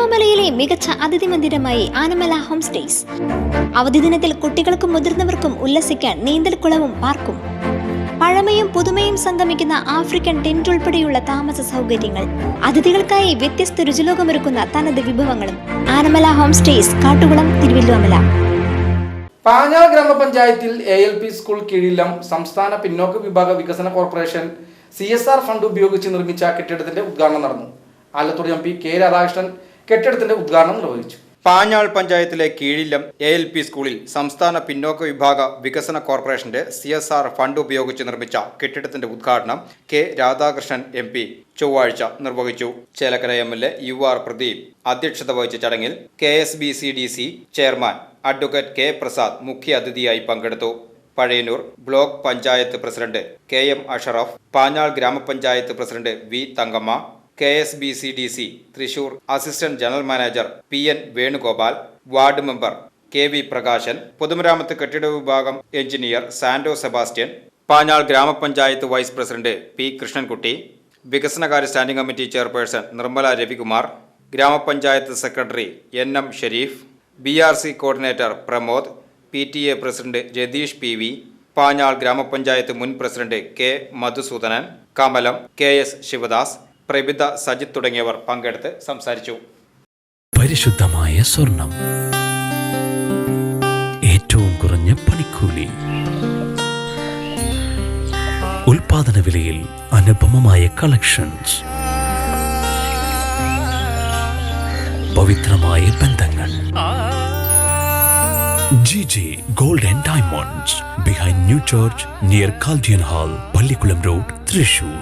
തിരുവല്ലോമലയിലെ മികച്ച അതിഥി മന്ദിരമായി Anamala home stays. അവധി ദിനത്തിൽ കുട്ടികൾക്കും മുതിർന്നവർക്കും ഉല്ലസിക്കാൻ നീന്തൽക്കുളവും പാർക്കും. പഴമയും പുതുമയും സംഗമിക്കുന്ന ആഫ്രിക്കൻ ടെന്റ് ഉൾപ്പെടെയുള്ള താമസ സൗകര്യങ്ങൾ. അതിഥികൾക്കായി വ്യത്യസ്ത രുചിലോകമൊരുക്കുന്ന തനത് വിഭവങ്ങളും. ആനമല ഹോം സ്റ്റേസ് കാട്ടുകുളം തിരുവല്ലോമല പാഞ്ഞാൾ ഗ്രാമപഞ്ചായത്തിൽ എ എൽ പി സ്കൂൾ കീഴിലം സംസ്ഥാന പിന്നോക്ക വിഭാഗ വികസന corporation C S R fund ഉപയോഗിച്ച് നിർമ്മിച്ച കെട്ടിടത്തിന്റെ ഉദ്ഘാടനം നടന്നു. Alathur M P K Radhakrishnan കെട്ടിടത്തിന്റെ ഉദ്ഘാടനം നിർവഹിച്ചു. പാഞ്ഞാൾ പഞ്ചായത്തിലെ കീഴില്ലം എ എൽ പി സ്കൂളിൽ സംസ്ഥാന പിന്നോക്ക വിഭാഗ വികസന കോർപ്പറേഷന്റെ സി എസ് ആർ ഫണ്ട് ഉപയോഗിച്ച് നിർമ്മിച്ച കെട്ടിടത്തിന്റെ ഉദ്ഘാടനം കെ രാധാകൃഷ്ണൻ എം പി ചൊവ്വാഴ്ച നിർവഹിച്ചു. Chelakkara M L A U R Pradeep അധ്യക്ഷത വഹിച്ച ചടങ്ങിൽ K S B C D C chairman advocate K Prasad മുഖ്യ അതിഥിയായി പങ്കെടുത്തു. Pazhayannur block panchayat president K M Ashraf Panjal ഗ്രാമപഞ്ചായത്ത് president V Thankamma K S B C D C Thrissur assistant general manager P N Venugopal ward member K V Prakashan പൊതുമരാമത്ത് കെട്ടിട വിഭാഗം engineer സാൻഡോ Sebastian Panjal ഗ്രാമപഞ്ചായത്ത് vice president P Krishnankutty വികസനകാര്യ standing committee chairperson Nirmala Ravikumar ഗ്രാമപഞ്ചായത്ത് secretary N M Sherif B R C coordinator Pramod P T A president Ratheesh P V Panjal ഗ്രാമപഞ്ചായത്ത് മുൻ president K Madhusoodanan Kamalam K S Sivadas Prabitha Sajith തുടങ്ങിയവർ പങ്കെടുത്ത് സംസാരിച്ചു. പരിശുദ്ധമായ സ്വർണം. ഏറ്റവും കുറഞ്ഞ പണിക്കൂലി. ഉൽപാദന വിലയിൽ അനുപമമായ കളക്ഷൻസ്. പവിത്രമായ ബന്ധങ്ങൾ. G G gold and diamonds behind new church near Chaldean hall Pallikkulam road Thrissur